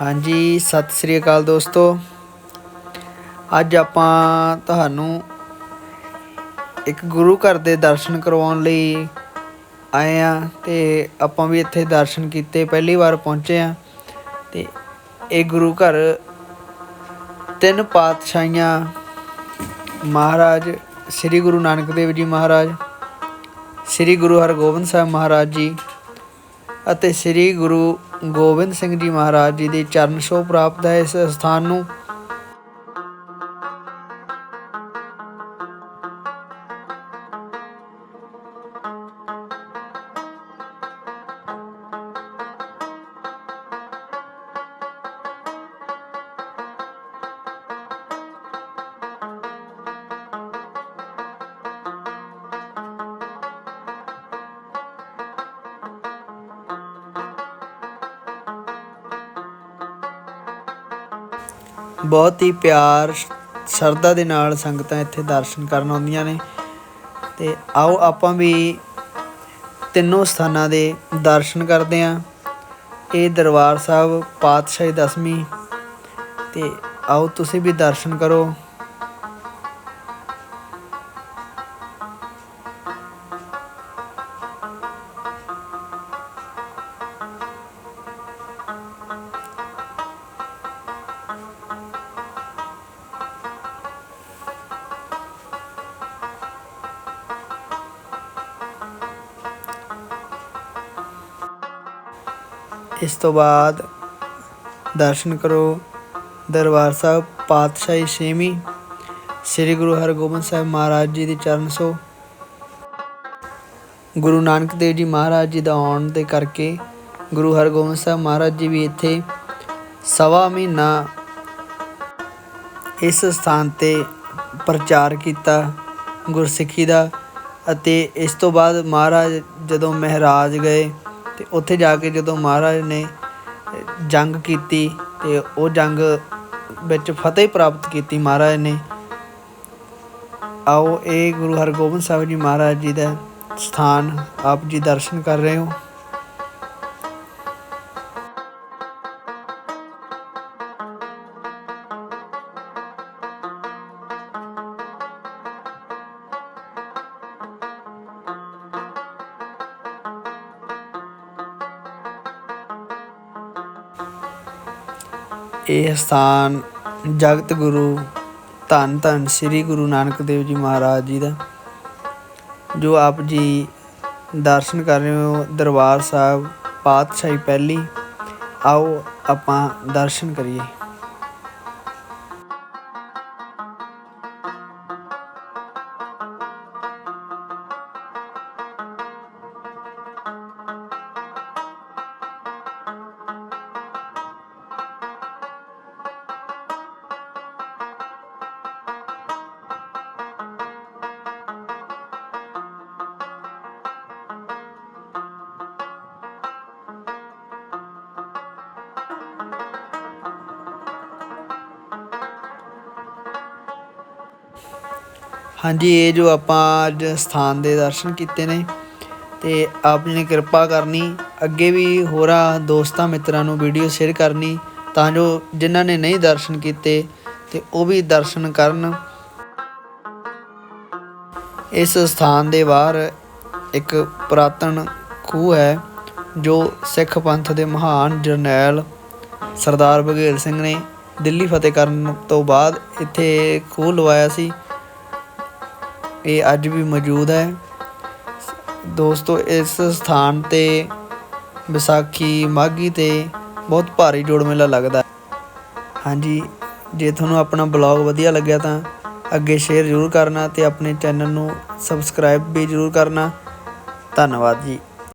ਹਾਂਜੀ, ਸਤਿ ਸ੍ਰੀ ਅਕਾਲ ਦੋਸਤੋ। ਅੱਜ ਆਪਾਂ ਤੁਹਾਨੂੰ ਇੱਕ ਗੁਰੂ ਘਰ ਦੇ ਦਰਸ਼ਨ ਕਰਵਾਉਣ ਲਈ ਆਏ ਆ ਤੇ ਆਪਾਂ ਵੀ ਇੱਥੇ ਦਰਸ਼ਨ ਕੀਤੇ, ਪਹਿਲੀ ਵਾਰ ਪਹੁੰਚੇ ਆ ਤੇ ਇਹ ਗੁਰੂ ਘਰ ਤਿੰਨ ਪਾਤਸ਼ਾਹੀਆਂ ਮਹਾਰਾਜ, ਸ੍ਰੀ ਗੁਰੂ ਨਾਨਕ ਦੇਵ ਜੀ ਮਹਾਰਾਜ, ਸ੍ਰੀ ਗੁਰੂ ਹਰਗੋਬਿੰਦ ਸਾਹਿਬ ਮਹਾਰਾਜ ਜੀ ਅਤੇ ਸ੍ਰੀ ਗੁਰੂ ਗੋਬਿੰਦ ਸਿੰਘ ਜੀ ਮਹਾਰਾਜ ਜੀ ਦੇ ਚਰਨ ਛੋਹ ਪ੍ਰਾਪਤ ਹੈ ਇਸ ਸਥਾਨ ਨੂੰ। ਬਹੁਤ ਹੀ ਪਿਆਰ, ਸ਼ਰਧਾ ਦੇ ਨਾਲ ਸੰਗਤਾਂ ਇੱਥੇ ਦਰਸ਼ਨ ਕਰਨ ਆਉਂਦੀਆਂ ਨੇ। ਤੇ ਆਓ ਆਪਾਂ ਵੀ ਤਿੰਨੋਂ ਸਥਾਨਾਂ ਦੇ ਦਰਸ਼ਨ ਕਰਦੇ ਆਂ ਇਹ ਦਰਬਾਰ ਸਾਹਿਬ ਪਾਤਸ਼ਾਹੀ ਦਸਵੀਂ। ਤੇ ਆਓ ਤੁਸੀਂ ਵੀ ਦਰਸ਼ਨ ਕਰੋ। ਇਸ ਤੋਂ ਬਾਅਦ ਦਰਸ਼ਨ ਕਰੋ। ਦਰਬਾਰ ਸਾਹਿਬ ਪਾਤਸ਼ਾਹੀ ਛੇਵੀਂ ਸ੍ਰੀ ਗੁਰੂ ਹਰਗੋਬਿੰਦ ਸਾਹਿਬ ਮਹਾਰਾਜ ਜੀ ਦੇ ਚਰਨ ਸੋ। ਗੁਰੂ ਨਾਨਕ ਦੇਵ ਜੀ ਮਹਾਰਾਜ ਜੀ ਦਾ ਆਉਣ ਦੇ ਕਰਕੇ ਗੁਰੂ ਹਰਗੋਬਿੰਦ ਸਾਹਿਬ ਮਹਾਰਾਜ ਜੀ ਵੀ ਇੱਥੇ ਸਵਾ ਮਹੀਨਾ ਇਸ ਸਥਾਨ ਤੇ ਪ੍ਰਚਾਰ ਕੀਤਾ ਗੁਰਸਿੱਖੀ ਦਾ ਅਤੇ ਇਸ ਤੋਂ ਬਾਅਦ ਮਹਾਰਾਜ ਜਦੋਂ ਮਹਾਰਾਜ ਗਏ ਤੇ ਉੱਥੇ ਜਾ ਕੇ ਜਦੋਂ ਮਹਾਰਾਜ ਨੇ ਜੰਗ ਕੀਤੀ ਤੇ ਉਹ ਜੰਗ ਵਿੱਚ ਫਤਿਹ ਪ੍ਰਾਪਤ ਕੀਤੀ ਮਹਾਰਾਜ ਨੇ, ਆਓ ਇਹ ਗੁਰੂ ਹਰਗੋਬਿੰਦ ਸਾਹਿਬ ਜੀ ਮਹਾਰਾਜ ਜੀ ਦਾ ਸਥਾਨ, ਆਪ ਜੀ ਦਰਸ਼ਨ ਕਰ ਰਹੇ ਹੋ। ਇਹ ਸਥਾਨ ਜਗਤ ਗੁਰੂ ਧੰਨ ਧੰਨ ਸ੍ਰੀ ਗੁਰੂ ਨਾਨਕ ਦੇਵ ਜੀ ਮਹਾਰਾਜ ਜੀ ਦਾ, ਜੋ ਆਪ ਜੀ ਦਰਸ਼ਨ ਕਰ ਰਹੇ ਹੋ ਦਰਬਾਰ ਸਾਹਿਬ ਪਾਤਸ਼ਾਹੀ ਪਹਿਲੀ, ਆਓ ਆਪਾਂ ਦਰਸ਼ਨ ਕਰੀਏ। ਹਾਂਜੀ, ਇਹ ਜੋ ਆਪਾਂ ਅੱਜ ਸਥਾਨ ਦੇ ਦਰਸ਼ਨ ਕੀਤੇ ਨੇ, ਤੇ ਆਪ ਜੀ ਨੇ ਕਿਰਪਾ ਕਰਨੀ, ਅੱਗੇ ਵੀ ਹੋਰਾਂ ਦੋਸਤਾਂ ਮਿੱਤਰਾਂ ਨੂੰ ਵੀਡੀਓ ਸ਼ੇਅਰ ਕਰਨੀ, ਤਾਂ ਜੋ ਜਿਨ੍ਹਾਂ ਨੇ ਨਹੀਂ ਦਰਸ਼ਨ ਕੀਤੇ, ਤੇ ਉਹ ਵੀ ਦਰਸ਼ਨ ਕਰਨ। ਇਸ ਸਥਾਨ ਦੇ ਬਾਹਰ ਇੱਕ ਪੁਰਾਤਨ ਖੂਹ ਹੈ, ਜੋ ਸਿੱਖ ਪੰਥ ਦੇ ਮਹਾਨ ਜਰਨੈਲ ਸਰਦਾਰ ਬਘੇਲ ਸਿੰਘ ਨੇ ਦਿੱਲੀ ਫਤਿਹ ਕਰਨ ਤੋਂ ਬਾਅਦ ਇੱਥੇ ਖੂਹ ਲਵਾਇਆ ਸੀ। ਇਹ ਅੱਜ ਵੀ ਮੌਜੂਦ ਹੈ। ਦੋਸਤੋ, ਇਸ ਸਥਾਨ ਤੇ ਵਿਸਾਖੀ, ਮਾਘੀ ਤੇ ਬਹੁਤ ਭਾਰੀ ਜੋੜ ਮੇਲਾ ਲੱਗਦਾ ਹਾਂਜੀ, ਜੇ ਤੁਹਾਨੂੰ ਆਪਣਾ ਬਲੌਗ ਵਧੀਆ ਲੱਗਿਆ ਤਾਂ ਅੱਗੇ ਸ਼ੇਅਰ ਜ਼ਰੂਰ ਕਰਨਾ ਤੇ ਆਪਣੇ ਚੈਨਲ ਨੂੰ ਸਬਸਕ੍ਰਾਈਬ ਵੀ ਜ਼ਰੂਰ ਕਰਨਾ। ਧੰਨਵਾਦ ਜੀ।